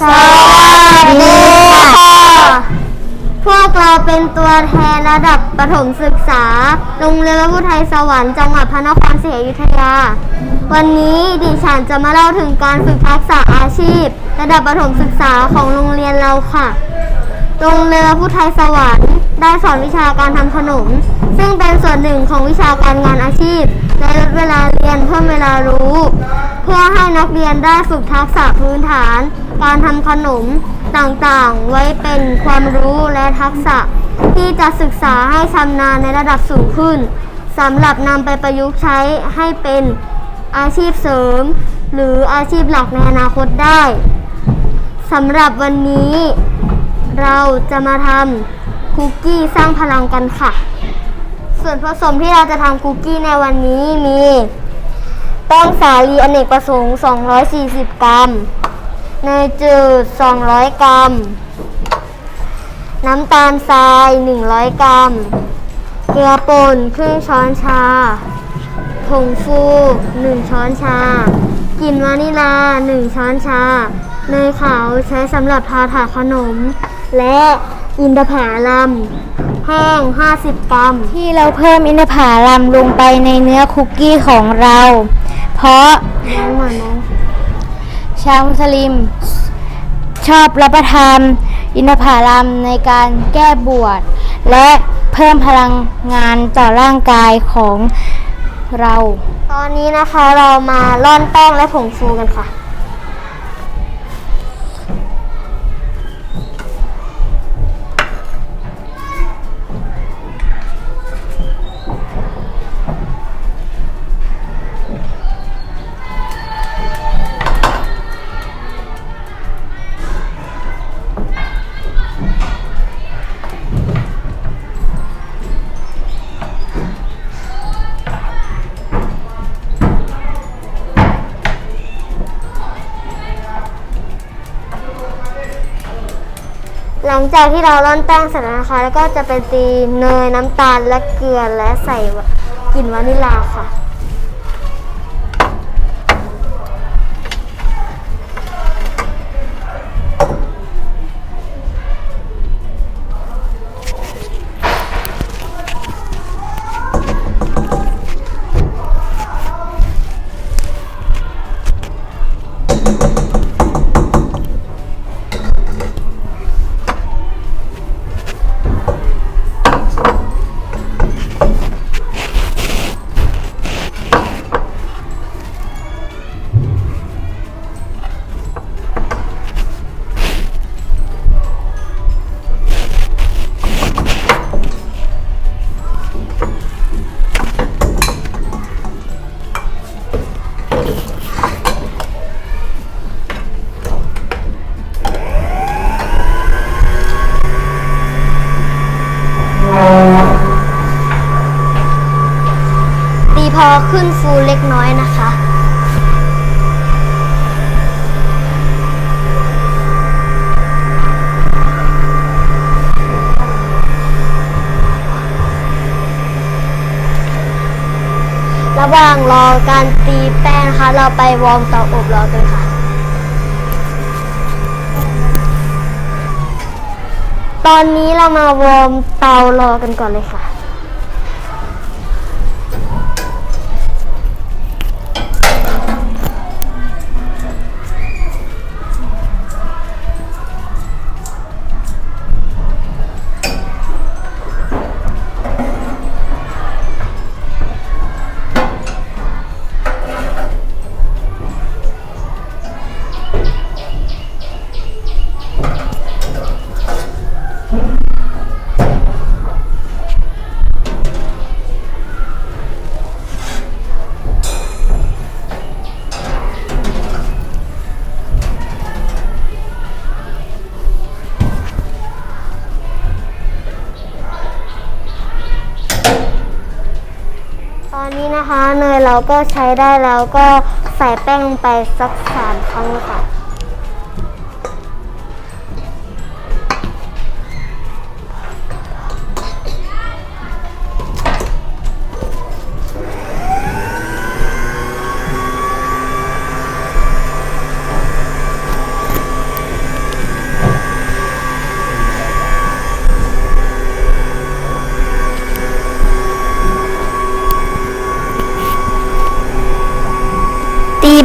สวัสดีค่ะ พวกเราเป็นตัวแทนระดับประถมศึกษา โรงเรียนพระพุทธไทยสวรรค์จังหวัดพระนครศรีอยุธยา วันนี้ดิฉันจะมาเล่าถึงการฝึกทักษะอาชีพ ระดับประถมศึกษาของโรงเรียนเราค่ะ โรงเรียนพระพุทธไทยสวรรค์ได้สอนวิชาการทำขนม ซึ่งเป็นส่วนหนึ่งของวิชาการงานอาชีพและลดเวลาเรียนเพิ่มเวลารู้ เพื่อ นักเรียนได้ฝึกทักษะพื้นฐาน การทำขนมต่างๆ ไว้เป็นความรู้และทักษะ ที่จะศึกษาให้ชำนาญในระดับสูงขึ้นสำหรับนำไปประยุกต์ใช้ให้เป็นอาชีพเสริม หรืออาชีพหลักในอนาคตได้สำหรับวันนี้ เราจะมาทำคุกกี้สร้างพลังกันค่ะ ส่วนผสมที่เราจะทำคุกกี้ในวันนี้มี แป้งสาลีอเนกประสงค์ 240 กรัม เนยจืด 200 กรัม น้ำตาลทราย 100 กรัม เกลือป่นครึ่งช้อนชา ผงฟู 1 ช้อนชากลิ่นวานิลา 1 ช้อนชา เนยขาวใช้สำหรับทาถาขนม และ อินทผลัมแห้ง 50 กรัม ที่เราเพิ่มอินทผลัมลงไปในเนื้อคุกกี้ของเรา เพราะน้องเหมือนน้องชาวมุสลิม ชอบรับประทานอินทผลัมในการแก้บวชและเพิ่มพลังงานต่อร่างกายของเรา ตอนนี้นะคะเรามาร่อนแป้งและผงฟูกันค่ะ ลังจากที่เราร่อนแป้งเสร็จแล้วนะคะ แล้วก็จะไปตีเนยน้ำตาลและเกลือและใส่กลิ่นวานิลาค่ะ อขึ้นฟูเล็กน้อยนะคะ ระหว่างรอการตีแป้งนะคะ เราไปวอร์มเตาอบรอกันค่ะ ตอนนี้เรามาวอร์มเตารอกันก่อนเลยค่ะ นนี้นะคะเนยเราก็ใช้ได้แล้วก็ใส่แป้งไปสักสามครั้งค่ะ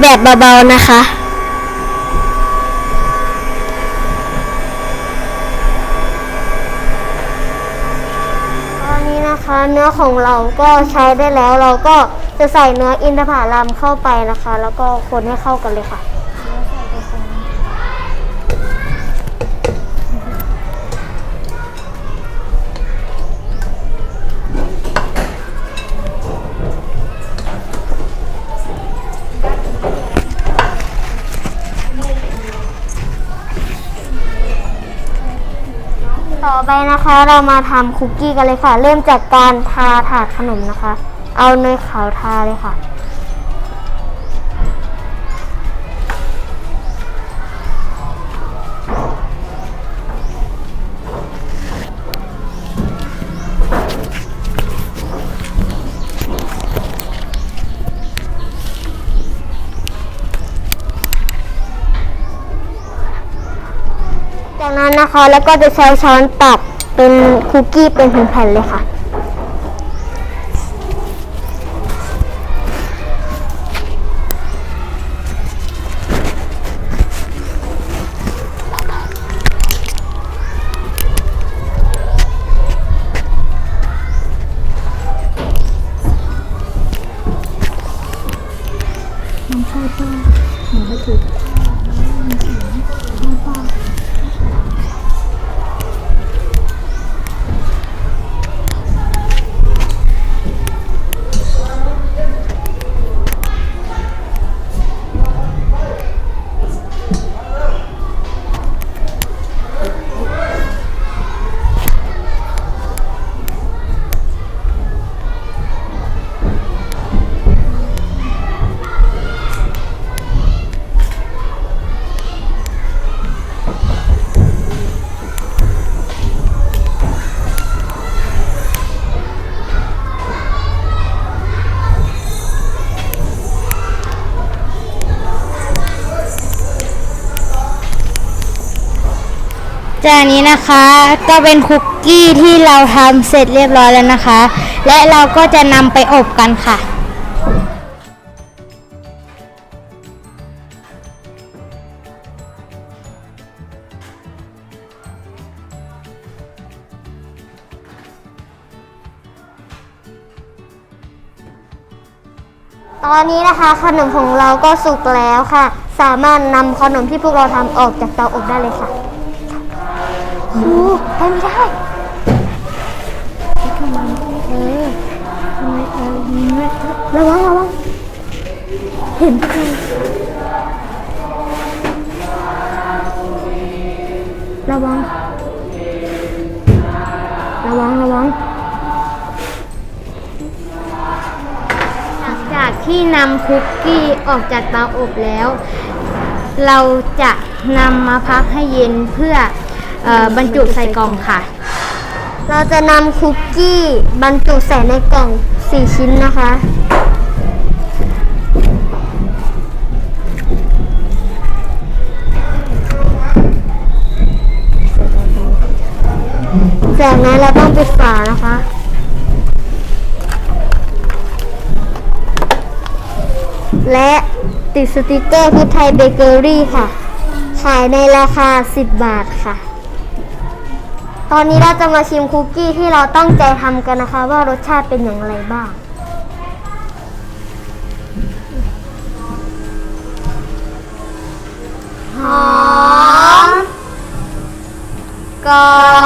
แบบเบาๆนะคะตอนนี้นะคะเนื้อของเราก็ใช้ได้แล้วเราก็จะใส่เนื้ออินทผลัมเข้าไปนะคะ แล้วก็คนให้เข้ากันเลยค่ะ ต่อไปนะคะเรามาทำคุกกี้กันเลยค่ะ เริ่มจากการทาถาดขนมนะคะ เอาเนยขาวทาเลยค่ะ นะคะ แล้วก็จะใช้ช้อนตักเป็นคุกกี้เป็นแผ่นๆเลยค่ะ จากนี้นะคะก็เป็นคุกกี้ที่เราทำเสร็จเรียบร้อยแล้วนะคะ และเราก็จะนำไปอบกันค่ะ ตอนนี้นะคะขนมของเราก็สุกแล้วค่ะ สามารถนำขนมที่พวกเราทำออกจากเตาอบได้เลยค่ะ โอ้ไปไม่ได้เออระวังระวังเห็นพวกเราระวัง ระวัง ระวัง หลังจากที่นำคุกกี้ออกจากเตาอบแล้ว เราจะนำมาพักให้เย็นเพื่อ บรรจุใส่กล่องค่ะ เราจะนำคุกกี้บรรจุใส่ในกล่อง 4 ชิ้นนะคะ จากนั้นเราต้องปิดฝานะคะและติดสติกเกอร์พุทไทยเบเกอรี่ค่ะ ขายในราคา 10 บาทค่ะ ตอนนี้เราจะมาชิมคุกกี้ที่เราตั้งใจทำกันนะคะ ว่ารสชาติเป็นอย่างไรบ้าง หอมกรอ